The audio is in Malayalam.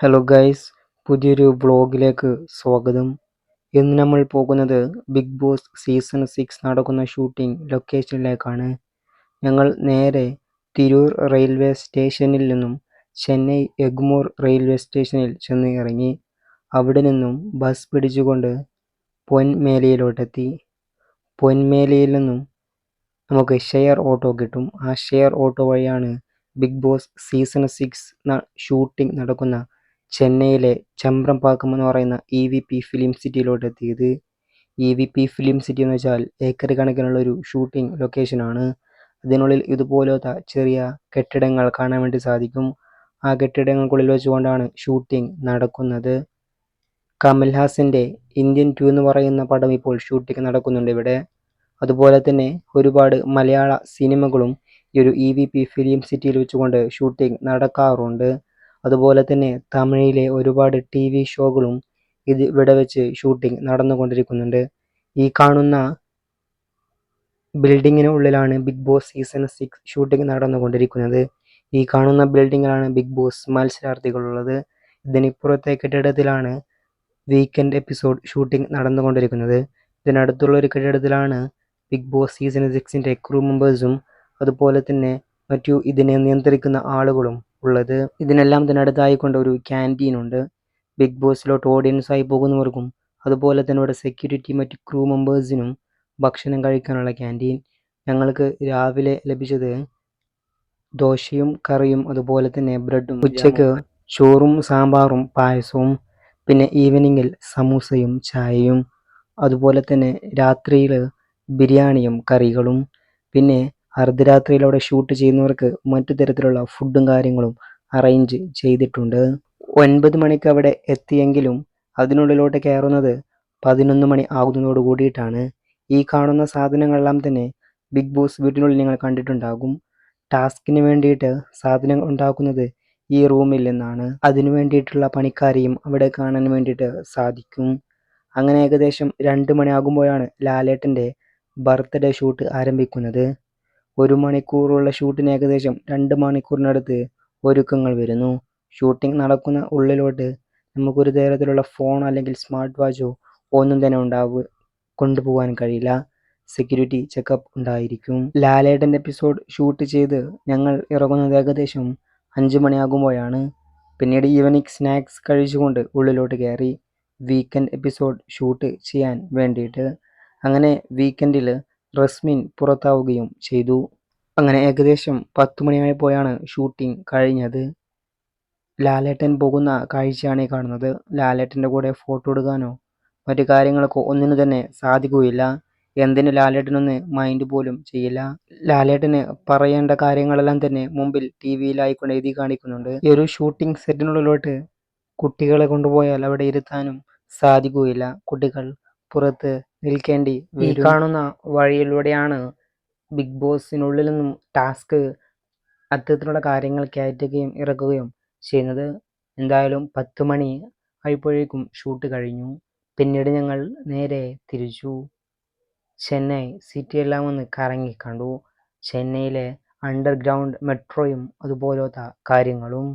ഹലോ ഗൈസ് പുതിയൊരു ബ്ലോഗിലേക്ക് സ്വാഗതം. ഇന്ന് നമ്മൾ പോകുന്നത് ബിഗ് ബോസ് സീസൺ സിക്സ് നടക്കുന്ന ഷൂട്ടിംഗ് ലൊക്കേഷനിലേക്കാണ് ഞങ്ങൾ നേരെ തിരൂർ റെയിൽവേ സ്റ്റേഷനിൽ നിന്നും ചെന്നൈ എഗ്മോർ റെയിൽവേ സ്റ്റേഷനിൽ ചെന്ന് ഇറങ്ങി. അവിടെ നിന്നും ബസ് പിടിച്ചുകൊണ്ട് പൊൻമേലയിലോട്ടെത്തി പൊൻമേലയിൽ നിന്നും നമുക്ക് ഷെയർ ഓട്ടോ കിട്ടും. ആ ഷെയർ ഓട്ടോ വഴിയാണ് Bigg Boss season six shooting നടക്കുന്ന ചെന്നൈയിലെ ചമ്പ്രംപാക്കം എന്ന് പറയുന്ന ഇ വി പി ഫിലിം സിറ്റിയിലോട്ട് എത്തിയത്. E V P film city എന്ന് വെച്ചാൽ ഏക്കർ കണക്കിനുള്ള ഒരു ഷൂട്ടിംഗ് ലൊക്കേഷനാണ് അതിനുള്ളിൽ ഇതുപോലത്തെ ചെറിയ കെട്ടിടങ്ങൾ കാണാൻ വേണ്ടി സാധിക്കും. ആ കെട്ടിടങ്ങൾക്കുള്ളിൽ വെച്ചുകൊണ്ടാണ് ഷൂട്ടിംഗ് നടക്കുന്നത്. കമൽഹാസിന്റെ ഇന്ത്യൻ ടു എന്ന് പറയുന്ന പടം ഇപ്പോൾ ഷൂട്ടിംഗ് നടക്കുന്നുണ്ട് ഇവിടെ. അതുപോലെ തന്നെ ഒരുപാട് മലയാള സിനിമകളും ഈ ഒരു ഇ വി പി ഫിലിം സിറ്റിയിൽ വെച്ചുകൊണ്ട് ഷൂട്ടിംഗ് നടക്കാറുണ്ട്. അതുപോലെ തന്നെ തമിഴിലെ ഒരുപാട് ടി വി ഷോകളും ഇത് ഇവിടെ വെച്ച് ഷൂട്ടിംഗ് നടന്നുകൊണ്ടിരിക്കുന്നുണ്ട്. ഈ കാണുന്ന ബിൽഡിങ്ങിന് ഉള്ളിലാണ് Bigg Boss season six shooting നടന്നുകൊണ്ടിരിക്കുന്നത്. ഈ കാണുന്ന ബിൽഡിങ്ങിലാണ് ബിഗ് ബോസ് മത്സരാർത്ഥികളുള്ളത്. ഇതിനിപ്പുറത്തെ കെട്ടിടത്തിലാണ് വീക്കെൻഡ് എപ്പിസോഡ് ഷൂട്ടിംഗ് നടന്നുകൊണ്ടിരിക്കുന്നത്. ഇതിനടുത്തുള്ള ഒരു കെട്ടിടത്തിലാണ് ബിഗ് ബോസ് സീസൺ സിക്സിന്റെ ക്രൂ മെമ്പേഴ്സും അതുപോലെ തന്നെ മറ്റു ഇതിനെ നിയന്ത്രിക്കുന്ന ആളുകളും ഉള്ളത്. ഇതിനെല്ലാം ഇതിനടുത്തായിക്കൊണ്ട് ഒരു ക്യാന്റീൻ ഉണ്ട്. ബിഗ് ബോസിലോട്ട് ഓഡിയൻസ് ആയി പോകുന്നവർക്കും അതുപോലെ തന്നെ ഇവിടെ സെക്യൂരിറ്റി മറ്റ് ക്രൂ മെമ്പേഴ്സിനും ഭക്ഷണം കഴിക്കാനുള്ള ക്യാന്റീൻ ഞങ്ങൾക്ക് രാവിലെ ലഭിച്ചത് ദോശയും കറിയും അതുപോലെ തന്നെ ബ്രെഡും. ഉച്ചയ്ക്ക് ചോറും സാമ്പാറും പായസവും പിന്നെ ഈവനിങ്ങിൽ സമൂസയും ചായയും അതുപോലെ തന്നെ രാത്രിയിൽ ബിരിയാണിയും കറികളും പിന്നെ അർദ്ധരാത്രിയിൽ അവിടെ ഷൂട്ട് ചെയ്യുന്നവർക്ക് മറ്റു തരത്തിലുള്ള ഫുഡും കാര്യങ്ങളും അറേഞ്ച് ചെയ്തിട്ടുണ്ട്. ഒൻപത് മണിക്ക് അവിടെ എത്തിയെങ്കിലും അതിനുള്ളിലോട്ട് കയറുന്നത് പതിനൊന്ന് മണി ആകുന്നതോട് കൂടിയിട്ടാണ്. ഈ കാണുന്ന സാധനങ്ങളെല്ലാം തന്നെ ബിഗ് ബോസ് വീട്ടിനുള്ളിൽ നിങ്ങൾ കണ്ടിട്ടുണ്ടാകും. ടാസ്കിന് വേണ്ടിയിട്ട് സാധനങ്ങൾ ഉണ്ടാക്കുന്നത് ഈ റൂമിൽ നിന്നാണ്. അതിനു വേണ്ടിയിട്ടുള്ള പണിക്കാരെയും അവിടെ കാണാൻ വേണ്ടിയിട്ട് സാധിക്കും. അങ്ങനെ ഏകദേശം രണ്ട് മണിയാകുമ്പോഴാണ് ലാലേട്ടന്റെ ബർത്ത്ഡേ ഷൂട്ട് ആരംഭിക്കുന്നത്. ഒരു മണിക്കൂറുള്ള ഷൂട്ടിന് ഏകദേശം രണ്ട് മണിക്കൂറിനടുത്ത് ഒരുക്കങ്ങൾ വരുന്നു. ഷൂട്ടിംഗ് നടക്കുന്ന ഉള്ളിലോട്ട് നമുക്കൊരു തരത്തിലുള്ള ഫോൺ അല്ലെങ്കിൽ സ്മാർട്ട് വാച്ചോ ഒന്നും തന്നെ ഉണ്ടാവുക കൊണ്ടുപോകാൻ കഴിയില്ല. സെക്യൂരിറ്റി ചെക്കപ്പ് ഉണ്ടായിരിക്കും. ലാലേട്ടന്റെ എപ്പിസോഡ് ഷൂട്ട് ചെയ്ത് ഞങ്ങൾ ഇറങ്ങുന്നത് ഏകദേശം അഞ്ച് മണിയാകുമ്പോഴാണ്. പിന്നീട് ഈവനിങ് സ്നാക്സ് കഴിച്ചുകൊണ്ട് ഉള്ളിലോട്ട് കയറി. വീക്കെൻഡ് എപ്പിസോഡ് ഷൂട്ട് ചെയ്യാൻ വേണ്ടിയിട്ട്. അങ്ങനെ വീക്കെൻഡിൽ റസ്മിൻ പുറത്താവുകയും ചെയ്തു. അങ്ങനെ ഏകദേശം പത്തു മണിയായപ്പോഴാണ് ഷൂട്ടിംഗ് കഴിഞ്ഞത്. ലാലേട്ടൻ പോകുന്ന കാഴ്ചയാണ് ഈ കാണുന്നത്. ലാലേട്ടന്റെ കൂടെ ഫോട്ടോ എടുക്കാനോ മറ്റു കാര്യങ്ങൾക്കോ ഒന്നിനു തന്നെ സാധിക്കുകയില്ല. എന്തിന് ലാലേട്ടനൊന്ന് മൈൻഡ് പോലും ചെയ്യില്ല. ലാലേട്ടന് പറയേണ്ട കാര്യങ്ങളെല്ലാം തന്നെ മുമ്പിൽ ടി വിയിലായിക്കൊണ്ട് എഴുതി കാണിക്കുന്നുണ്ട്. ഈ ഒരു ഷൂട്ടിംഗ് സെറ്റിനുള്ളിലോട്ട് കുട്ടികളെ കൊണ്ടുപോയാൽ അവിടെ ഇരുത്താനും സാധിക്കുകയില്ല. കുട്ടികൾ പുറത്ത് നിൽക്കേണ്ടി ഈ കാണുന്ന വഴിയിലൂടെയാണ് ബിഗ് ബോസിനുള്ളിൽ നിന്നും ടാസ്ക് അത്തരത്തിലുള്ള കാര്യങ്ങൾ കയറ്റുകയും ഇറക്കുകയും ചെയ്യുന്നത്. എന്തായാലും പത്ത് മണി ആയപ്പോഴേക്കും ഷൂട്ട് കഴിഞ്ഞു. പിന്നീട് ഞങ്ങൾ നേരെ തിരിച്ചു. ചെന്നൈ സിറ്റി എല്ലാം ഒന്ന് കറങ്ങി കണ്ടു. ചെന്നൈയിലെ അണ്ടർഗ്രൗണ്ട് മെട്രോയും അതുപോലത്തെ കാര്യങ്ങളും.